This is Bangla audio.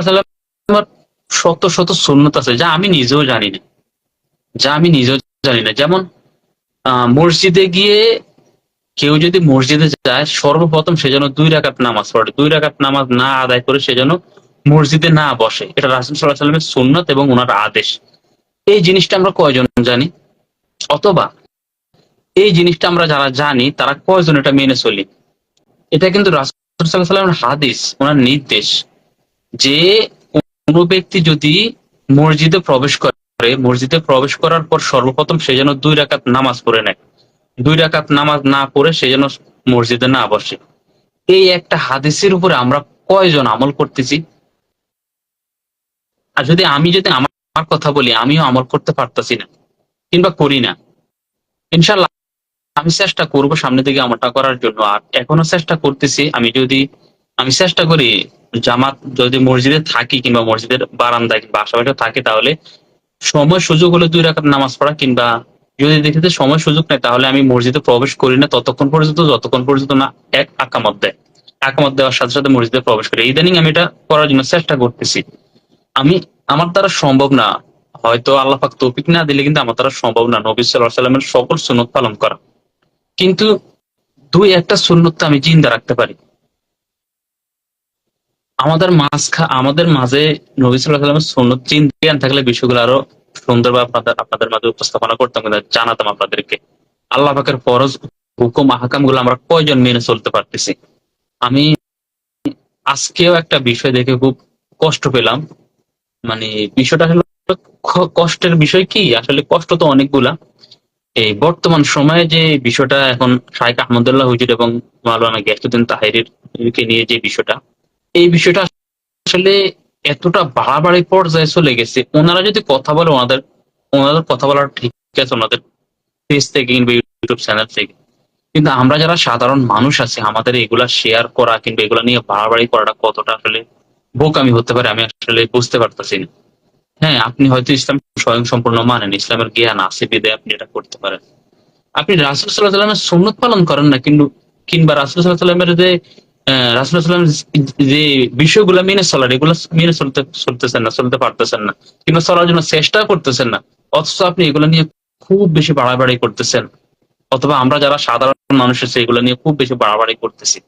সাল্লাল্লাহু শত শত সুন্নত আছে, যা আমি নিজেও জানি না। যা আমি নিজেও জানি না। যেমন মসজিদে গিয়ে কেউ যদি মসজিদে যায়, সর্বপ্রথম সে যেন দুই রাকাত নামাজ পড়ে। দুই রাকাত নামাজ না আদায় করে সে যেন মসজিদে না বসে। এটা রাসুল সাল্লাহ সাল্লামের সুন্নত এবং ওনার আদেশ। এই জিনিসটা আমরা কয়জন জানি? অথবা এই জিনিসটা আমরা যারা জানি, তারা কয়জন এটা মেনে চলি? এটা কিন্তু রাসুল সাল্লাহ সাল্লামের হাদিস ওনার নির্দেশ। যে কোনো ব্যক্তি যদি মসজিদে প্রবেশ করে, মসজিদে প্রবেশ করার পর সর্বপ্রথম সে যেন দুই রাকাত নামাজ পড়ে নেয়। দুই রাকাত নামাজ না পড়ে সে যেন মসজিদে না বসে। এই একটা হাদিসের উপরে আমরা কয়জন আমল করতেছি? আর যদি আমি যদি আমার কথা বলি, আমিও আমল করতে পারতাছি না কিংবা করি না। ইনশাল্লাহ আমি চেষ্টা করব সামনে থেকে আমলটা করার জন্য। আর এখনও চেষ্টা করতেছি, আমি যদি আমি চেষ্টা করি জামাত যদি মসজিদে থাকি কিংবা মসজিদের বারান্দায় কিংবা আশেপাশে থাকি তাহলে সময় সুযোগ হলে দুই রাকাত নামাজ পড়া কিংবা যদি দেখি যে সময় সুযোগ নেই তাহলে আমি মসজিদে প্রবেশ করি না, ততক্ষণ পর্যন্ত, যতক্ষণ পর্যন্ত না এক আকামত দেয়। আকামত দেওয়ার সাথে সাথে মসজিদে প্রবেশ করি। ইদানিং আমি এটা করার জন্য চেষ্টা করতেছি। আমি, আমার দ্বারা সম্ভব না। হয়তো আল্লাহ পাক তৌফিক না দিলে কিন্তু আমার দ্বারা সম্ভব না। নবী আলাইহি সাল্লামের সকল সুন্নত পালন করা। কিন্তু দুই একটা সুন্নত আমি জিন্দা রাখতে পারি। আমাদের মাঝ আমাদের মাঝে নবী সাল্লামের সুন্নত জ্ঞান থাকলে বিষয়গুলো আরও সুন্দরভাবে আপনাদের আপনাদের মাঝে উপস্থাপনা করতাম জানাতাম আপনাদেরকে। আল্লাহ পাকের ফরজ হুকুম আহকামগুলো আমরা কয়জন মেনে চলতে পারতেছি? আমি আজকেও একটা বিষয় দেখে খুব কষ্ট পেলাম। মানে বিষয়টা হলো কষ্টের বিষয় কি? আসলে কষ্ট তো অনেকগুলা। এই বর্তমান সময়ে যে বিষয়টা এখন শাইখ আহমদুল্লাহ হুজুর এবং মাওলানা গিয়াসুদ্দিন তাহিরের কে নিয়ে যে বিষয়টা এই বিষয়টা আসলে এতটা বাড়াবাড়ি পর্যায়ে চলে গেছে। ওনারা যদি কথা বলে ওনাদের ওনাদের কথা বলার ঠিক আছে, ওনাদের পেজ থেকে কিংবা ইউটিউব চ্যানেল থেকে। কিন্তু আমরা যারা সাধারণ মানুষ আছি, আমাদের এগুলা শেয়ার করা কিংবা এগুলা নিয়ে বাড়াবাড়ি করাটা কতটা আসলে বোকামি হতে পারে, আমি আসলে বুঝতে পারতেছি না। হ্যাঁ আপনি হয়তো ইসলাম স্বয়ং সম্পূর্ণ মানেন, ইসলামের জ্ঞান আছে বিদে আপনি এটা করতে পারেন। আপনি রাসুল সাল্লাহ সাল্লামের সুন্নত পালন করেন না, কিন্তু কিংবা রাসুল সাল্লাহ সাল্লামের যে আহ, রাসুল সাল্লাম যে বিষয়গুলো মেনে চলার এগুলো মেনে চলতে চলতেছেন না চলতে পারতেছেন না কিংবা চলার জন্য চেষ্টা করতেছেন না অথচ আপনি এগুলো নিয়ে খুব বেশি বাড়াবাড়ি করতেছেন অথবা আমরা যারা সাধারণ মানুষ আছে এগুলো নিয়ে খুব বেশি বাড়াবাড়ি করতেছি।